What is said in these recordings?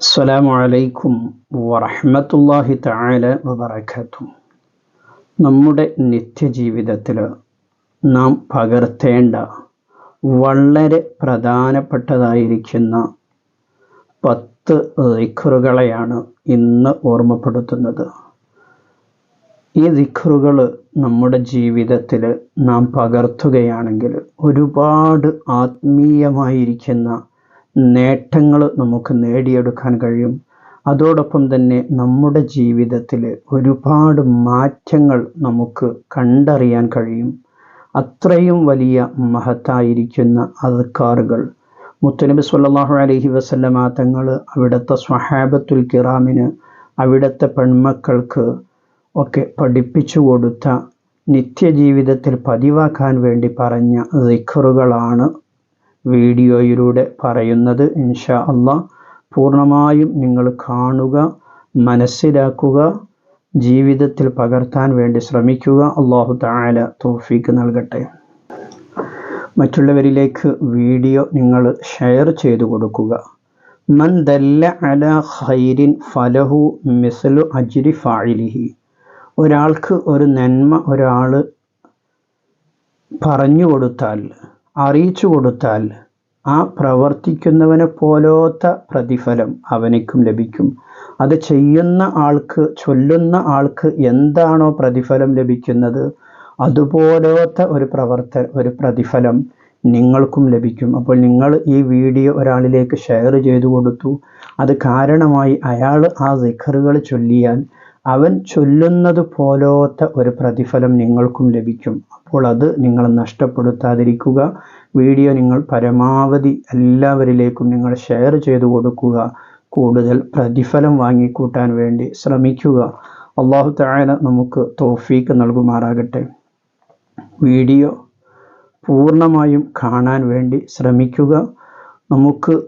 അസ്സലാമു അലൈക്കും വറഹ്മത്തുള്ളാഹി തആല വബറകാതുഹു. നമ്മുടെ നിത്യജീവിതത്തിൽ നാം പകർത്തേണ്ട വളരെ പ്രധാനപ്പെട്ടതായിരിക്കുന്ന പത്ത് ദിഖറുകളെയാണ് ഇന്ന് ഓർമ്മപ്പെടുത്തുന്നത്. ഈ ദിഖറുകൾ നമ്മുടെ ജീവിതത്തിൽ നാം പകർത്തുകയാണെങ്കിൽ ഒരുപാട് ആത്മീയമായിരിക്കുന്ന നേട്ടങ്ങൾ നമുക്ക് നേടിയെടുക്കാൻ കഴിയും. അതോടൊപ്പം തന്നെ നമ്മുടെ ജീവിതത്തിൽ ഒരുപാട് മാറ്റങ്ങൾ നമുക്ക് കണ്ടറിയാൻ കഴിയും. അത്രയും വലിയ മഹത്തായിരിക്കുന്ന അധികാറുകൾ മുത്തനബി സല്ലാഹു അലഹി വസല്ലമ തങ്ങൾ അവിടുത്തെ സ്വഹാബത്തുൽ കിറാമിന് അവിടുത്തെ പെൺമക്കൾക്ക് ഒക്കെ പഠിപ്പിച്ചു കൊടുത്ത നിത്യജീവിതത്തിൽ പതിവാക്കാൻ വേണ്ടി പറഞ്ഞ ദിക്റുകളാണ് വീഡിയോയിലൂടെ പറയുന്നത് ഇൻഷാ അള്ളാ. പൂർണമായും നിങ്ങൾ കാണുക മനസ്സിലാക്കുക ജീവിതത്തിൽ പകർത്താൻ വേണ്ടി ശ്രമിക്കുക. അള്ളാഹു താല തോഫീക്ക് നൽകട്ടെ. മറ്റുള്ളവരിലേക്ക് വീഡിയോ നിങ്ങൾ ഷെയർ ചെയ്തു കൊടുക്കുക. മൻ ദല്ല അല ഖൈരിൻ ഫലഹു മിസലു അജ്രി ഫായിലിഹി ഒരാൾക്ക് ഒരു നന്മ ഒരാൾ പറഞ്ഞു കൊടുത്താൽ അറിയിച്ചു കൊടുത്താൽ ആ പ്രവർത്തിക്കുന്നവനെ പോലോത്ത പ്രതിഫലം അവനിക്കും ലഭിക്കും. അത് ചെയ്യുന്ന ആൾക്ക് ചൊല്ലുന്ന ആൾക്ക് എന്താണോ പ്രതിഫലം ലഭിക്കുന്നത് അതുപോലത്തെ ഒരു പ്രവർത്ത ഒരു പ്രതിഫലം നിങ്ങൾക്കും ലഭിക്കും. അപ്പോൾ നിങ്ങൾ ഈ വീഡിയോ ഒരാളിലേക്ക് ഷെയർ ചെയ്തു കൊടുത്തു. അത് കാരണമായി അയാൾ ആ സിഖറുകൾ ചൊല്ലിയാൽ അവൻ ചൊല്ലുന്നത് പോലത്തെ ഒരു പ്രതിഫലം നിങ്ങൾക്കും ലഭിക്കും. അപ്പോൾ അത് നിങ്ങൾ നഷ്ടപ്പെടുത്താതിരിക്കുക. വീഡിയോ നിങ്ങൾ പരമാവധി എല്ലാവരിലേക്കും നിങ്ങൾ ഷെയർ ചെയ്തു കൊടുക്കുക. കൂടുതൽ പ്രതിഫലം വാങ്ങിക്കൂട്ടാൻ വേണ്ടി ശ്രമിക്കുക. അള്ളാഹു താഴെ നമുക്ക് തോഫീക്ക് നൽകുമാറാകട്ടെ. വീഡിയോ പൂർണമായും കാണാൻ വേണ്ടി ശ്രമിക്കുക. നമുക്ക്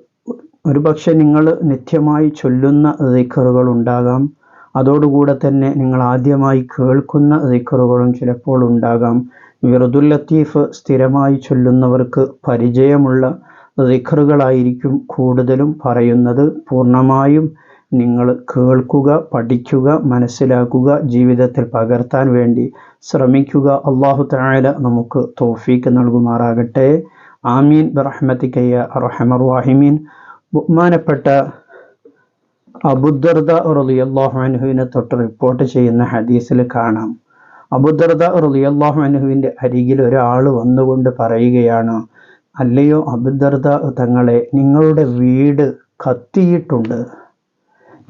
ഒരുപക്ഷെ നിങ്ങൾ നിത്യമായി ചൊല്ലുന്ന ദിക്കറുകൾ ഉണ്ടാകാം. അതോടുകൂടെ തന്നെ നിങ്ങൾ ആദ്യമായി കേൾക്കുന്ന ദിക്കറുകളും ചിലപ്പോൾ ഉണ്ടാകാം. വിറുദുൽ ലത്തീഫ് സ്ഥിരമായി ചൊല്ലുന്നവർക്ക് പരിചയമുള്ള ദിക്കറുകളായിരിക്കും കൂടുതലും പറയുന്നത്. പൂർണമായും നിങ്ങൾ കേൾക്കുക പഠിക്കുക മനസ്സിലാക്കുക ജീവിതത്തിൽ പകർത്താൻ വേണ്ടി ശ്രമിക്കുക. അള്ളാഹു താല നമുക്ക് തോഫീക്ക് നൽകുമാറാകട്ടെ. ആമീൻ. ബറഹ്മത്തിക്കയ്യ റഹമർ വാഹിമീൻ ബഹുമാനപ്പെട്ട അബുദർദ റളിയല്ലാഹു അൻഹുവിനെ തൊട്ട് റിപ്പോർട്ട് ചെയ്യുന്ന ഹദീസിൽ കാണാം. അബുദർദ റളിയല്ലാഹു അനുഹുവിന്റെ അരികിൽ ഒരാൾ വന്നുകൊണ്ട് പറയുകയാണ് അല്ലയോ അബുദർദ തങ്ങളെ നിങ്ങളുടെ വീട് കത്തിയിട്ടുണ്ട്.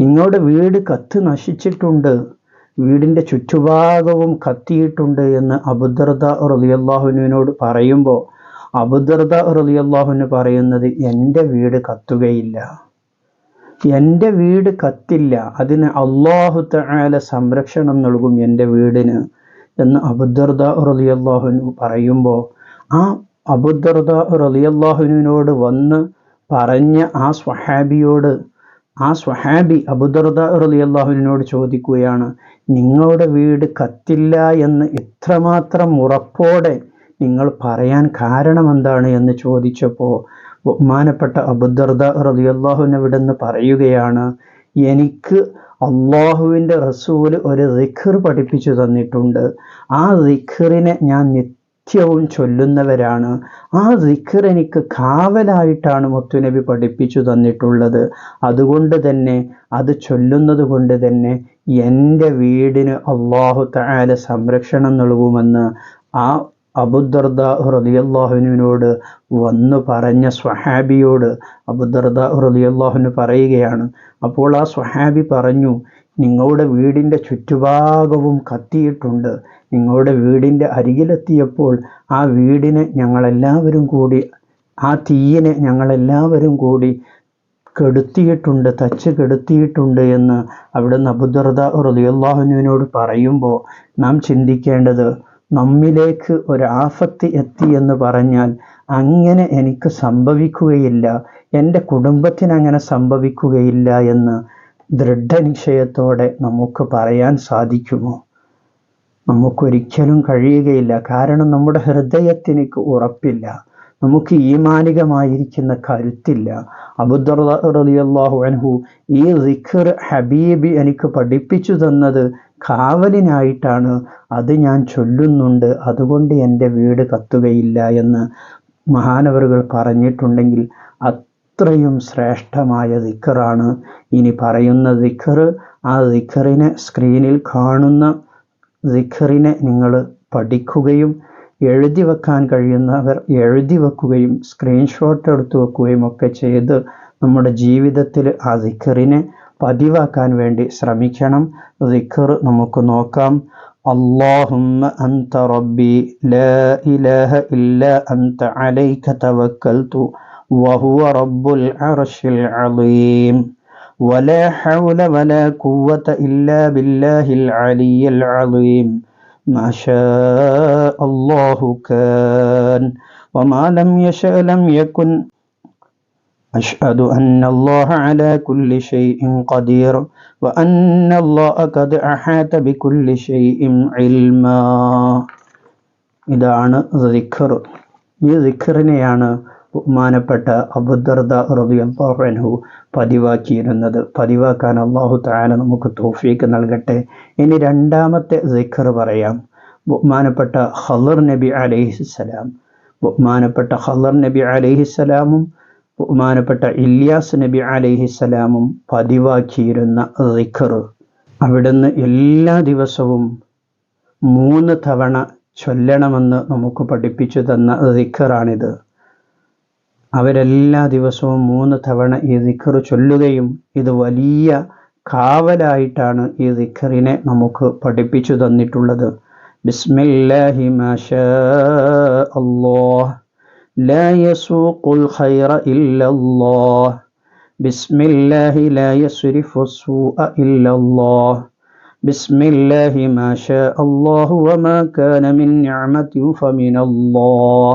നിങ്ങളുടെ വീട് കത്തി നശിച്ചിട്ടുണ്ട്. വീടിന്റെ ചുറ്റുഭാഗവും കത്തിയിട്ടുണ്ട് എന്ന് അബുദർദ റളിയല്ലാഹുവിനോട് പറയുമ്പോൾ അബുദർദ റളിയല്ലാഹുവിന് പറയുന്നത് എന്റെ വീട് കത്തുകയില്ല. എന്റെ വീട് കത്തില്ല. അതിന് അള്ളാഹു തആല സംരക്ഷണം നൽകും എന്റെ വീടിന് എന്ന് അബുദർദ റലിയല്ലാഹുനു പറയുമ്പോൾ ആ അബുദർദ റലിയല്ലാഹുനുവിനോട് വന്ന് പറഞ്ഞ ആ സ്വഹാബിയോട് ആ സ്വഹാബി അബുദർദ റലിയല്ലാഹുവിനോട് ചോദിക്കുകയാണ് നിങ്ങളുടെ വീട് കത്തില്ല എന്ന് ഇത്രമാത്രം ഉറപ്പോടെ നിങ്ങൾ പറയാൻ കാരണം എന്താണ്? എന്ന് ചോദിച്ചപ്പോൾ ബഹുമാനപ്പെട്ട അബുദർദ റളിയല്ലാഹുവിനെ വിടുന്ന് പറയുകയാണ് എനിക്ക് അള്ളാഹുവിന്റെ റസൂൽ ഒരു റിഖർ പഠിപ്പിച്ചു തന്നിട്ടുണ്ട്. ആ റിഖറിനെ ഞാൻ നിത്യവും ചൊല്ലുന്നവരാണ്. ആ റിഖർ എനിക്ക് കാവലായിട്ടാണ് മുത്തുനബി പഠിപ്പിച്ചു തന്നിട്ടുള്ളത്. അതുകൊണ്ട് തന്നെ അത് ചൊല്ലുന്നത് കൊണ്ട് തന്നെ എന്റെ വീടിന് അള്ളാഹു തആല സംരക്ഷണം നൽകുമെന്ന് ആ അബുദർദ റളിയല്ലാഹുവിനോട് വന്നു പറഞ്ഞ സ്വഹാബിയോട് അബുദർദ റളിയല്ലാഹുവിന് പറയുകയാണ്. അപ്പോൾ ആ സ്വഹാബി പറഞ്ഞു നിങ്ങളുടെ വീടിന്റെ ചുറ്റുഭാഗവും കത്തിയിട്ടുണ്ട്. നിങ്ങളുടെ വീടിന്റെ അരികിലെത്തിയപ്പോൾ ആ വീടിനെ ഞങ്ങളെല്ലാവരും കൂടി ആ തീയിനെ ഞങ്ങളെല്ലാവരും കൂടി കെടുത്തിയിട്ടുണ്ട് തച്ച് കെടുത്തിയിട്ടുണ്ട് എന്ന് അവിടുന്ന് അബുദർദ റളിയല്ലാഹുവിനോട് പറയുമ്പോൾ നാം ചിന്തിക്കേണ്ടത് നമ്മിലേക്ക് ഒരാഫത്ത് എത്തി എന്ന് പറഞ്ഞാൽ അങ്ങനെ എനിക്ക് സംഭവിക്കുകയില്ല. എന്റെ കുടുംബത്തിന് അങ്ങനെ സംഭവിക്കുകയില്ല എന്ന് ദൃഢനിശ്ചയത്തോടെ നമുക്ക് പറയാൻ സാധിക്കുമോ? നമുക്കൊരിക്കലും കഴിയുകയില്ല. കാരണം നമ്മുടെ ഹൃദയത്തിനേക്ക് ഉറപ്പില്ല. നമുക്ക് ഈമാനികമായിരിക്കുന്ന കരുത്തില്ല. അബുദർഹു അൻഹു ഈ റിഖർ ഹബീബി എനിക്ക് പഠിപ്പിച്ചു തന്നത് കാവലിനായിട്ടാണ്. അത് ഞാൻ ചൊല്ലുന്നുണ്ട്. അതുകൊണ്ട് എന്റെ വീട് കത്തുകയില്ല എന്ന് മഹാനവറുകൾ പറഞ്ഞിട്ടുണ്ടെങ്കിൽ അത്രയും ശ്രേഷ്ഠമായ റിഖറാണ് ഇനി പറയുന്ന റിഖർ ആ റിഖറിനെ സ്ക്രീനിൽ കാണുന്ന റിഖറിനെ നിങ്ങൾ പഠിക്കുകയും എഴുതി വെക്കാൻ കഴിയുന്നവർ എഴുതി വെക്കുകയും സ്ക്രീൻഷോട്ട് എടുത്തു വെക്കുകയും ഒക്കെ ചെയ്ത് നമ്മുടെ ജീവിതത്തിൽ ആ ദിക്കറിനെ പതിവാക്കാൻ വേണ്ടി ശ്രമിക്കണം ദിക്കർ നമുക്ക് നോക്കാം അള്ളാഹുമ്മ അന്ത റബ്ബി ലാ ഇലാഹ ഇല്ല അന്ത അലൈക തവക്കൽതു വഹുവ റബ്ബുൽ അർശിൽ അളീം ولا حول ولا قوة إلا بالله العلي العظيم ما شاء الله كان وما لم يشأ لم يكن أشهد أن الله على كل شيء قدير وأن الله قد أحاط بكل شيء علما ഇതാണ് ദിഖർ ഈ ദിഖറിനെയാണ് ബഹുമാനപ്പെട്ട അബുദർദ അൻഹു പതിവാക്കിയിരുന്നത്. പതിവാക്കാൻ അള്ളാഹു താന നമുക്ക് തോഫീക്ക് നൽകട്ടെ. ഇനി രണ്ടാമത്തെ ജിഖർ പറയാം. ബഹുമാനപ്പെട്ട ഹലർ നബി അലൈഹിസ്സലാം ബഹുമാനപ്പെട്ട ഹലർ നബി അലൈഹിസ്സലാമും ബഹുമാനപ്പെട്ട ഇല്യാസ് നബി അലൈഹിസ്സലാമും പതിവാക്കിയിരുന്ന ജിഖർ അവിടുന്ന് എല്ലാ ദിവസവും മൂന്ന് തവണ ചൊല്ലണമെന്ന് നമുക്ക് പഠിപ്പിച്ചു തന്ന ദിഖറാണിത് അവരെല്ലാ ദിവസവും മൂന്ന് തവണ ഈ ദിഖർ ചൊല്ലുകയും ഇത് വലിയ കാവലായിട്ടാണ് ഈ ദിഖറിനെ നമുക്ക് പഠിപ്പിച്ചു തന്നിട്ടുള്ളത് ബിസ്മില്ലാഹി മാഷാ അല്ലാഹ് لا يسوق الخير إلا الله بسم الله لا يصرف السوء إلا الله بسم الله ما شاء الله وما كان من نعمة فمن الله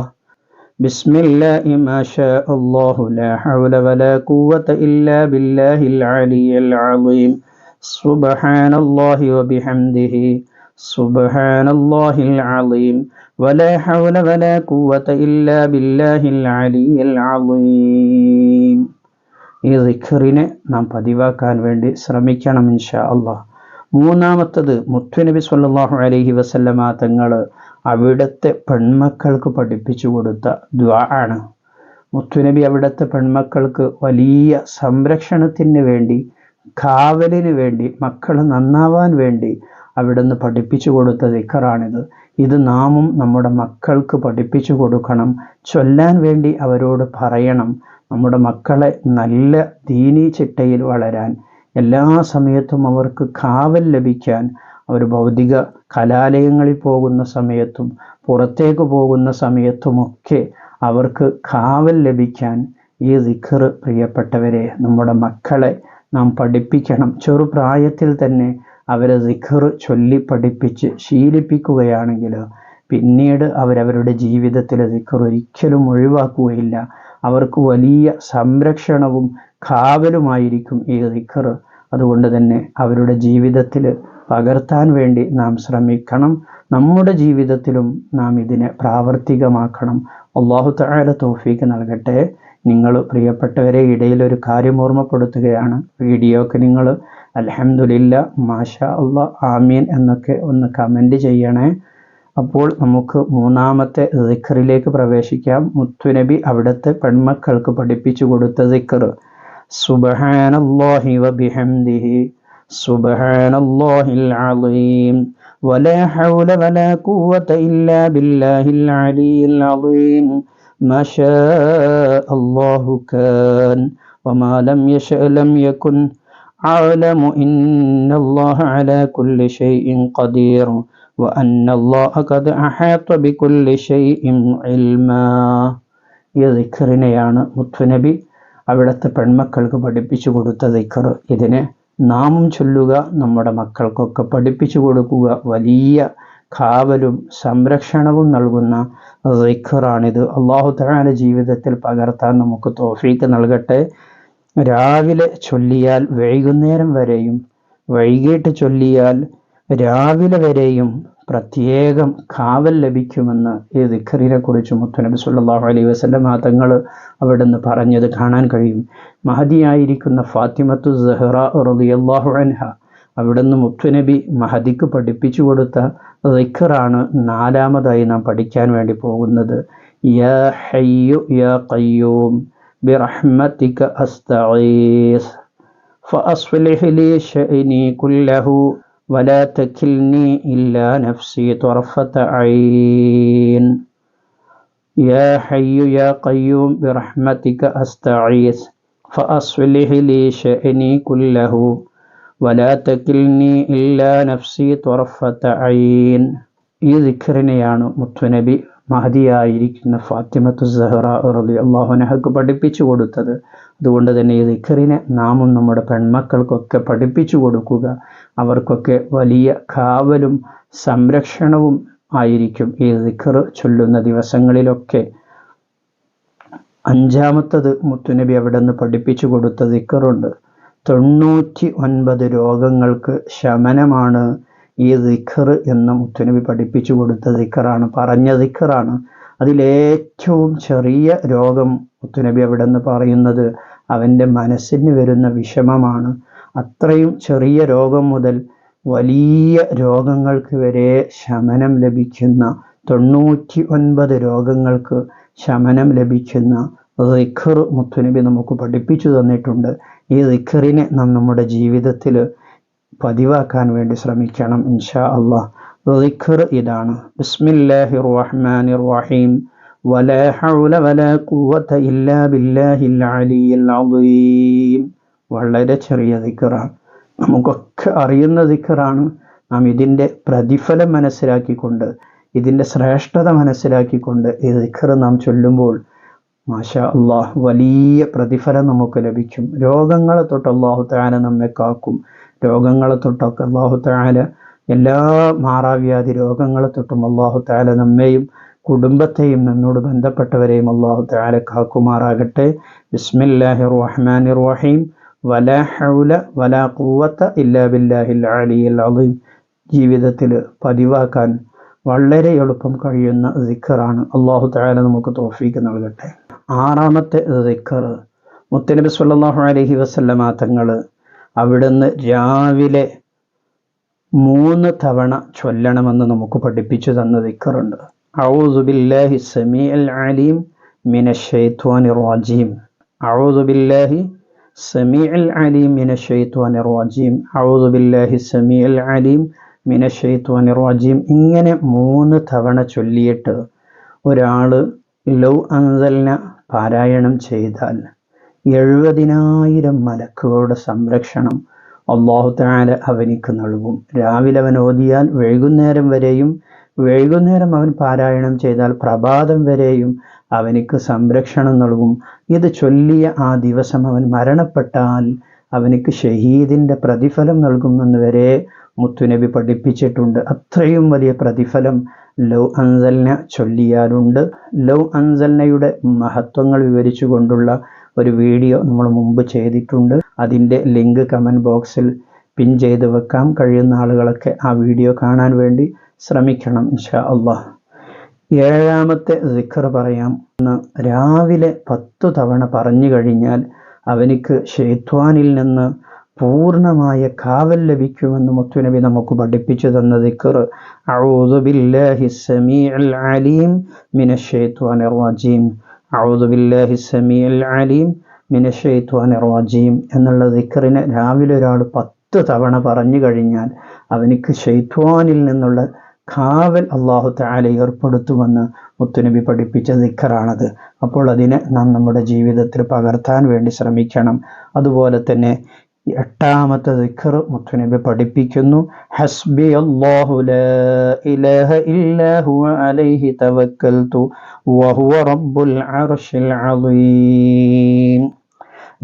بسم الله ما شاء الله لا حول ولا قوة إلا بالله العلي العظيم سبحان الله وبحمده سبحان الله العظيم ولا حول ولا قوة إلا بالله العلي العظيم ഈ ദിഖറിനെ നാം പതിവാക്കാൻ വേണ്ടി ശ്രമിക്കണം ഇൻഷാ അള്ളാഹ് മൂന്നാമത്തത് മുത്തുനബി الله عليه وسلم തങ്ങൾ അവിടുത്തെ പെൺമക്കൾക്ക് പഠിപ്പിച്ചു കൊടുത്ത ദ്വാ ആണ്. മുത്തുനബി അവിടുത്തെ പെൺമക്കൾക്ക് വലിയ സംരക്ഷണത്തിന് വേണ്ടി കാവലിന് വേണ്ടി മക്കൾ നന്നാവാൻ വേണ്ടി അവിടുന്ന് പഠിപ്പിച്ചു കൊടുത്ത ദിക്കറാണിത്. ഇത് നാമും നമ്മുടെ മക്കൾക്ക് പഠിപ്പിച്ചു കൊടുക്കണം. ചൊല്ലാൻ വേണ്ടി അവരോട് പറയണം. നമ്മുടെ മക്കളെ നല്ല ദീനി ചിട്ടയിൽ വളരാൻ. എല്ലാ സമയത്തും അവർക്ക് കാവൽ ലഭിക്കാൻ അവർ ഭൗതിക കലാലയങ്ങളിൽ പോകുന്ന സമയത്തും പുറത്തേക്ക് പോകുന്ന സമയത്തുമൊക്കെ അവർക്ക് കാവൽ ലഭിക്കാൻ ഈ ദിഖർ പ്രിയപ്പെട്ടവരെ നമ്മുടെ മക്കളെ നാം പഠിപ്പിക്കണം. ചെറുപ്രായത്തിൽ തന്നെ അവരെ ദിഖർ ചൊല്ലി പഠിപ്പിച്ച് ശീലിപ്പിക്കുകയാണെങ്കിൽ പിന്നീട് അവരവരുടെ ജീവിതത്തിലെ ദിഖർ ഒരിക്കലും ഒഴിവാക്കുകയില്ല. അവർക്ക് വലിയ സംരക്ഷണവും കാവലുമായിരിക്കും ഈ ദിഖർ. അതുകൊണ്ട് തന്നെ അവരുടെ ജീവിതത്തിൽ പകർത്താൻ വേണ്ടി നാം ശ്രമിക്കണം. നമ്മുടെ ജീവിതത്തിലും നാം ഇതിനെ പ്രാവർത്തികമാക്കണം. അള്ളാഹു താഴെ തോഫീക്ക് നൽകട്ടെ. നിങ്ങൾ പ്രിയപ്പെട്ടവരെ ഇടയിൽ ഒരു കാര്യം ഓർമ്മപ്പെടുത്തുകയാണ്. വീഡിയോക്ക് നിങ്ങൾ അലഹമുല്ല മാഷ അള്ളാ ആമീൻ എന്നൊക്കെ ഒന്ന് കമന്റ് ചെയ്യണേ. അപ്പോൾ നമുക്ക് മൂന്നാമത്തെ ദിഖറിലേക്ക് പ്രവേശിക്കാം. മുത്തുനബി അവിടുത്തെ പെൺമക്കൾക്ക് പഠിപ്പിച്ചു കൊടുത്ത ദിഖർ سبحان الله وبحمده. سبحان الله العظيم. ولا حول ولا قوة إلا بالله العلي العظيم. ما شاء الله كان. وما لم يشأ لم يكن. أعلم إن الله على كل شيء قدير. وأن الله قد أحاط بكل شيء علما. يذكرنا يعني مطفنبي അവിടുത്തെ പെൺമക്കൾക്ക് പഠിപ്പിച്ചു കൊടുത്ത ദിഖർ ഇതിനെ നാമം ചൊല്ലുക നമ്മുടെ മക്കൾക്കൊക്കെ പഠിപ്പിച്ചു കൊടുക്കുക. വലിയ കാവലും സംരക്ഷണവും നൽകുന്ന ദിഖറാണിത് അള്ളാഹു തആല ജീവിതത്തിൽ പകർത്താൻ നമുക്ക് തോഫീക്ക് നൽകട്ടെ. രാവിലെ ചൊല്ലിയാൽ വൈകുന്നേരം വരെയും വൈകിട്ട് ചൊല്ലിയാൽ രാവിലെ വരെയും പ്രത്യേകം കാവൽ ലഭിക്കുമെന്ന് ഈ ദിഖറിനെ കുറിച്ച് മുത്തുനബി സല്ലല്ലാഹു അലൈഹി വസല്ലം തങ്ങൾ അവിടുന്ന് പറഞ്ഞത് കാണാൻ കഴിയും മഹദിയായിരിക്കുന്ന ഫാത്തിമത്തു സഹറ റളിയല്ലാഹു അൻഹ അവിടുന്ന് മുത്തുനബി മഹദിക്ക് പഠിപ്പിച്ചു കൊടുത്ത ദിഖറാണ് നാലാമതായി നാം പഠിക്കാൻ വേണ്ടി പോകുന്നത് യാ ഹയ്യു യാ ഖയ്യൂം ബിറഹ്മതിക അസ്തഈസ് فأصلح لي شأني كله ولا تكلني إلا نفسي طرفة عين يا حي يا قيوم برحمتك أستعيذ فأصلح لي شأني كله ولا تكلني إلا نفسي طرفة عين ഈ ദിഖറിനെയാണ് മുത്തുനബി മഹദിയായിരിക്കുന്ന ഫാത്തിമത്തു സഹറ റലി അള്ളാഹുനഹക്ക് പഠിപ്പിച്ചു കൊടുത്തത് അതുകൊണ്ട് തന്നെ ഈ ദിഖറിനെ നാമും നമ്മുടെ പെൺമക്കൾക്കൊക്കെ പഠിപ്പിച്ചു കൊടുക്കുക അവർക്കൊക്കെ വലിയ കാവലും സംരക്ഷണവും ആയിരിക്കും ഈ ദിക്കർ ചൊല്ലുന്ന ദിവസങ്ങളിലൊക്കെ. അഞ്ചാമത്തത് മുത്തുനബി അവിടെ നിന്ന് പഠിപ്പിച്ചു കൊടുത്ത ദിക്കറുണ്ട് തൊണ്ണൂറ്റി ഒൻപത് രോഗങ്ങൾക്ക് ശമനമാണ് ഈ ദിഖർ എന്ന് മുത്തുനബി പഠിപ്പിച്ചു കൊടുത്ത ദിഖറാണ് പറഞ്ഞ ദിഖറാണ് അതിലേറ്റവും ചെറിയ രോഗം മുത്തുനബി അവിടെ നിന്ന് പറയുന്നത് അവന്റെ മനസ്സിന് വരുന്ന വിഷമമാണ്. അത്രയും ചെറിയ രോഗം മുതൽ വലിയ രോഗങ്ങൾക്ക് വരെ ശമനം ലഭിക്കുന്ന തൊണ്ണൂറ്റി ഒൻപത് രോഗങ്ങൾക്ക് ശമനം ലഭിക്കുന്ന റിഖർ മുത്തുനബി നമുക്ക് പഠിപ്പിച്ചു തന്നിട്ടുണ്ട് ഈ റിഖറിനെ നാം നമ്മുടെ ജീവിതത്തിൽ പതിവാക്കാൻ വേണ്ടി ശ്രമിക്കണം ഇൻഷാ അള്ളാഹ് റിഖർ ഇതാണ് ബിസ്മില്ലാഹിർ റഹ്മാനിർ റഹീം ولا حول ولا قوة إلا بالله العلي العظيم വളരെ ചെറിയ ദിക്കറാണ്. നമുക്കൊക്കെ അറിയുന്ന ദിക്കറാണ് നാം ഇതിന്റെ പ്രതിഫലം മനസ്സിലാക്കിക്കൊണ്ട് ഇതിന്റെ ശ്രേഷ്ഠത മനസ്സിലാക്കിക്കൊണ്ട് ഈ ദിക്കർ നാം ചൊല്ലുമ്പോൾ മാഷ അള്ളാഹ് വലിയ പ്രതിഫലം നമുക്ക് ലഭിക്കും. രോഗങ്ങളെ തൊട്ട് അള്ളാഹു താല നമ്മെ കാക്കും. രോഗങ്ങളെ തൊട്ടൊക്കെ അള്ളാഹു താല എല്ലാ മാറാവ്യാധി രോഗങ്ങളെ തൊട്ടും അള്ളാഹു താല നമ്മെയും കുടുംബത്തെയും നമ്മോട് ബന്ധപ്പെട്ടവരെയും അള്ളാഹു താല കാക്കുമാറാകട്ടെ. ബിസ്മില്ലാഹി റഹ്മാൻ റഹീം. വലാ ഹൗല വലാ കൂവത്ത ഇല്ലാ ബില്ലാഹിൽ അലിയിൽ അലീം ജീവിതത്തിൽ പതിവാക്കാൻ വളരെ എളുപ്പം കഴിയുന്ന സിഖറാണ് അള്ളാഹു താല നമുക്ക് തോഫീക്ക് നൽകട്ടെ. ആറാമത്തെ സിഖർ മുത്തനബി സല്ലാഹു അലഹി വസ്ലമ തങ്ങൾ അവിടുന്ന് രാവിലെ മൂന്ന് തവണ ചൊല്ലണമെന്ന് നമുക്ക് പഠിപ്പിച്ചു തന്ന സിഖറുണ്ട് ഔസുബില്ലാഹി സമീ അൽ അലീം മിനഷെയ്ത്വാനി റാജീം. ഔസുബില്ലാഹി السميع العليم من الشيطان الرجيم أعوذ بالله السميع العليم من الشيطان الرجيم ഇങ്ങനെ മൂന്ന് തവണ ചൊല്ലിയിട്ട് ഒരാൾ ലൗ അൻസൽന പാരായണം ചെയ്താൽ എഴുപതിനായിരം മലക്കുകളുടെ സംരക്ഷണം അള്ളാഹു താല അവനിക്ക് നൽകും രാവിലെ അവൻ ഓതിയാൽ വൈകുന്നേരം വരെയും വൈകുന്നേരം അവൻ പാരായണം ചെയ്താൽ പ്രഭാതം വരെയും അവനിക്ക് സംരക്ഷണം നൽകും. ഇത് ചൊല്ലിയ ആ ദിവസം അവൻ മരണപ്പെട്ടാൽ അവനിക്ക് ഷഹീദിന്റെ പ്രതിഫലം നൽകുമെന്ന് വരെ മുത്തുനബി പഠിപ്പിച്ചിട്ടുണ്ട്. അത്രയും വലിയ പ്രതിഫലം ലൗ അൻസൽന ചൊല്ലിയാലുണ്ട്. ലൗ അൻസൽനയുടെ മഹത്വങ്ങൾ വിവരിച്ചു കൊണ്ടുള്ള ഒരു വീഡിയോ നമ്മൾ മുമ്പ് ചെയ്തിട്ടുണ്ട്. അതിന്റെ ലിങ്ക് കമന്റ് ബോക്സിൽ പിൻ ചെയ്ത് വെക്കാം. കഴിയുന്ന ആളുകളൊക്കെ ആ വീഡിയോ കാണാൻ വേണ്ടി ശ്രമിക്കണം ഇൻഷാ അള്ളാഹ്. ഏഴാമത്തെ സിഖർ പറയാം. രാവിലെ പത്തു തവണ പറഞ്ഞു കഴിഞ്ഞാൽ അവനിക്ക് ഷെയ്ത്വാനിൽ നിന്ന് പൂർണമായ കാവൽ ലഭിക്കുമെന്ന് മുത്തുനബി നമുക്ക് പഠിപ്പിച്ചു തന്ന ദിക്കർ അഊദു അലീം റജീം. അഊദു അലീം റജീം. എന്നുള്ള ദിക്കറിനെ രാവിലെ ഒരാൾ പത്ത് തവണ പറഞ്ഞു കഴിഞ്ഞാൽ അവനിക്ക് ഷെയ്ത്വാനിൽ നിന്നുള്ള കാവൽ അള്ളാഹു താല ഏർപ്പെടുത്തുമെന്ന് മുത്തുനബി പഠിപ്പിച്ച ദിഖറാണത് അപ്പോൾ അതിനെ നാം നമ്മുടെ ജീവിതത്തിൽ പകർത്താൻ വേണ്ടി ശ്രമിക്കണം. അതുപോലെ തന്നെ എട്ടാമത്തെ ദിഖർ മുത്തുനബി പഠിപ്പിക്കുന്നു. ഹസ്ബി ലാ ഇലാഹ ഹുവ അലൈഹി തവക്കൽതു റബ്ബുൽ അർശിൽ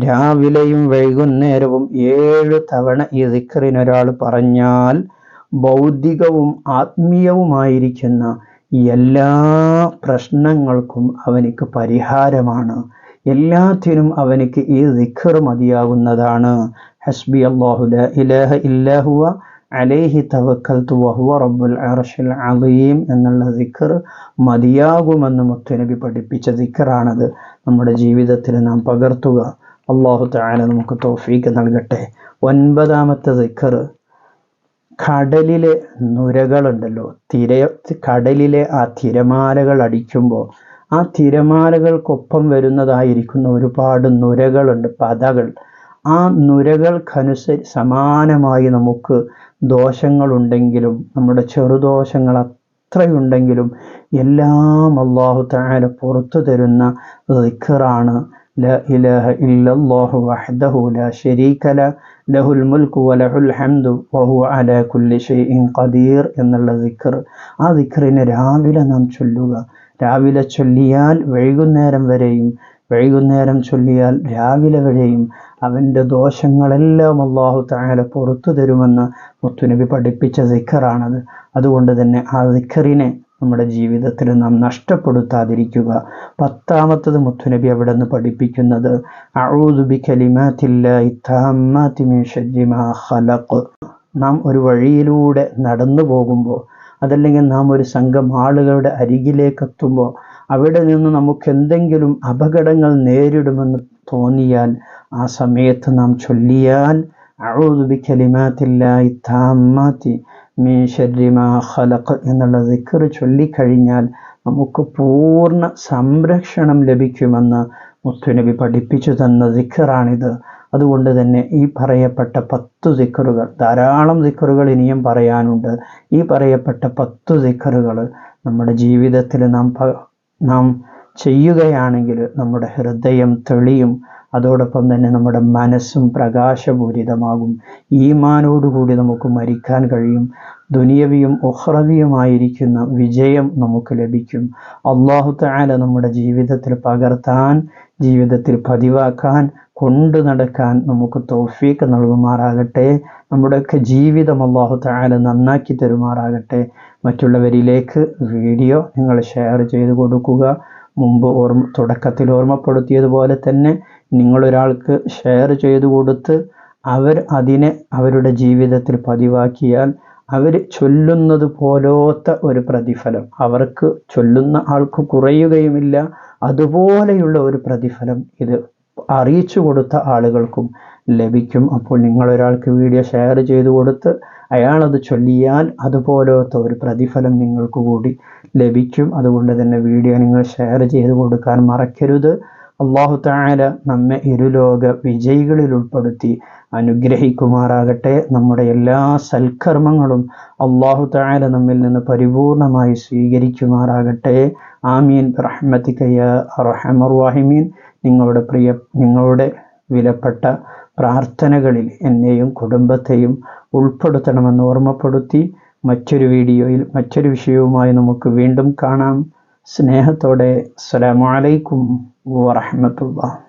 രാവിലെയും വൈകുന്നേരവും ഏഴ് തവണ ഈ ദിക്കറിനൊരാൾ പറഞ്ഞാൽ ഭൗതികവും ആത്മീയവുമായിരിക്കുന്ന എല്ലാ പ്രശ്നങ്ങൾക്കും അവനിക്ക് പരിഹാരമാണ്. എല്ലാത്തിനും അവനിക്ക് ഈ ദിഖർ മതിയാകുന്നതാണ്. ഹസ്ബി അള്ളാഹു ഇലഹ ഇല്ലാഹുവ അലൈഹി തവക്കൽത്തു വഹുവ റബ്ബുൽ അർഷിൽ അലീം എന്നുള്ള ദിഖർ മതിയാകുമെന്ന് മുത്തുനബി പഠിപ്പിച്ച ദിഖറാണത്. നമ്മുടെ ജീവിതത്തിൽ നാം പകർത്തുക. അള്ളാഹു താല നമുക്ക് തോഫീക്ക് നൽകട്ടെ. ഒൻപതാമത്തെ ദിക്കർ കടലിലെ നുരകളുണ്ടല്ലോ. തിര കടലിലെ ആ തിരമാലകൾ അടിക്കുമ്പോൾ ആ തിരമാലകൾക്കൊപ്പം വരുന്നതായിരിക്കുന്ന ഒരുപാട് നുരകളുണ്ട് പതകൾ. ആ നുരകൾക്കനുസരി സമാനമായി നമുക്ക് ദോഷങ്ങളുണ്ടെങ്കിലും നമ്മുടെ ചെറുദോഷങ്ങൾ അത്രയുണ്ടെങ്കിലും എല്ലാം അള്ളാഹു താല പുറത്തു തരുന്ന ദിക്കറാണ് ല ഇലാഹ ഇല്ലല്ലാഹു വഹ്ദഹു ലാ ശരീക له ലഹുൽ മുൽക്കു വലഹുൽ ഹംദു വഹു അലാ കുല്ലി ഷൈഇൻ ഖദീർ എന്നുള്ള ذكر ആ ദിക്കറിനെ രാവിലെ നാം ചൊല്ലുക. രാവിലെ ചൊല്ലിയാൽ വൈകുന്നേരം വരെയും വൈകുന്നേരം ചൊല്ലിയാൽ രാവിലെ വരെയും അവന്റെ ദോഷങ്ങളെല്ലാം അള്ളാഹു താല പുറത്തു തരുമെന്ന് മുത്തുനബി പഠിപ്പിച്ച സിഖറാണത് അതുകൊണ്ട് തന്നെ ആ ദിക്കറിനെ നമ്മുടെ ജീവിതത്തിൽ നാം നഷ്ടപ്പെടുത്താതിരിക്കുക. പത്താമത്തത് മുത്തുനബി അവിടെ നിന്ന് പഠിപ്പിക്കുന്നത് നാം ഒരു വഴിയിലൂടെ നടന്നു പോകുമ്പോൾ അതല്ലെങ്കിൽ നാം ഒരു സംഘം ആളുകളുടെ അരികിലേക്ക് എത്തുമ്പോൾ അവിടെ നിന്ന് നമുക്ക് എന്തെങ്കിലും അപകടങ്ങൾ നേരിടുമെന്ന് തോന്നിയാൽ ആ സമയത്ത് നാം ചൊല്ലിയാൽ അഊദുബി കലിമാത്തില്ലായി താമാത്തി മീ ഷരിമാ ഖലഖ് എന്നുള്ള ദിക്കർ ചൊല്ലിക്കഴിഞ്ഞാൽ നമുക്ക് പൂർണ സംരക്ഷണം ലഭിക്കുമെന്ന് മുത്തുനബി പഠിപ്പിച്ചു തന്ന ദിക്കറാണിത് അതുകൊണ്ട് തന്നെ ഈ പറയപ്പെട്ട പത്തു ദിക്കറുകൾ ധാരാളം ദിക്കറുകൾ ഇനിയും പറയാനുണ്ട്. ഈ പറയപ്പെട്ട പത്തു ദിക്കറുകൾ നമ്മുടെ ജീവിതത്തിൽ നാം നാം ചെയ്യുകയാണെങ്കിൽ നമ്മുടെ ഹൃദയം തെളിയും. അതോടൊപ്പം തന്നെ നമ്മുടെ മനസ്സും പ്രകാശപൂരിതമാകും. ഈമാനോടുകൂടി നമുക്ക് മരിക്കാൻ കഴിയും. ദുനിയവിയും ഒഹ്റവിയുമായിരിക്കുന്ന വിജയം നമുക്ക് ലഭിക്കും. അള്ളാഹു താല നമ്മുടെ ജീവിതത്തിൽ പകർത്താൻ ജീവിതത്തിൽ പതിവാക്കാൻ കൊണ്ടു നടക്കാൻ നമുക്ക് തോഫീക്ക് നൽകുമാറാകട്ടെ. നമ്മുടെയൊക്കെ ജീവിതം അള്ളാഹു താല നന്നാക്കി തരുമാറാകട്ടെ. മറ്റുള്ളവരിലേക്ക് വീഡിയോ നിങ്ങൾ ഷെയർ ചെയ്ത് കൊടുക്കുക. മുമ്പ് ഓർമ്മ തുടക്കത്തിൽ ഓർമ്മപ്പെടുത്തിയതുപോലെ തന്നെ നിങ്ങളൊരാൾക്ക് ഷെയർ ചെയ്തു കൊടുത്ത് അവർ അതിനെ അവരുടെ ജീവിതത്തിൽ പതിവാക്കിയാൽ അവർ ചൊല്ലുന്നത് പോലോത്ത ഒരു പ്രതിഫലം. അവർക്ക് ചൊല്ലുന്ന ആൾക്ക് കുറയുകയുമില്ല. അതുപോലെയുള്ള ഒരു പ്രതിഫലം ഇത് അറിയിച്ചു കൊടുത്ത ആളുകൾക്കും ലഭിക്കും. അപ്പോൾ നിങ്ങൾ ഒരാൾക്ക് വീഡിയോ ഷെയർ ചെയ്തു കൊടുത്ത് അയാളത് ചൊല്ലിയാൽ അതുപോലത്തെ ഒരു പ്രതിഫലം നിങ്ങൾക്ക് കൂടി ലഭിക്കും. അതുകൊണ്ട് തന്നെ വീഡിയോ നിങ്ങൾ ഷെയർ ചെയ്ത് കൊടുക്കാൻ മറക്കരുത്. അള്ളാഹു താര നമ്മെ ഇരുലോക വിജയികളിൽ ഉൾപ്പെടുത്തി അനുഗ്രഹിക്കുമാറാകട്ടെ. നമ്മുടെ എല്ലാ സൽക്കർമ്മങ്ങളും അള്ളാഹു താര നമ്മിൽ നിന്ന് പരിപൂർണമായി സ്വീകരിക്കുമാറാകട്ടെ. ആമീൻ. റഹ്മത്തിക്കയ്യ റഹമർ വാഹിമീൻ നിങ്ങളുടെ പ്രിയ നിങ്ങളുടെ വിലപ്പെട്ട പ്രാർത്ഥനകളിൽ എന്നെയും കുടുംബത്തെയും ഉൾപ്പെടുത്തണമെന്ന് ഓർമ്മപ്പെടുത്തി മറ്റൊരു വീഡിയോയിൽ മറ്റൊരു വിഷയവുമായി നമുക്ക് വീണ്ടും കാണാം. സ്നേഹത്തോടെ. അസ്സലാമു അലൈക്കും വറഹ്മത്തുള്ളാഹി.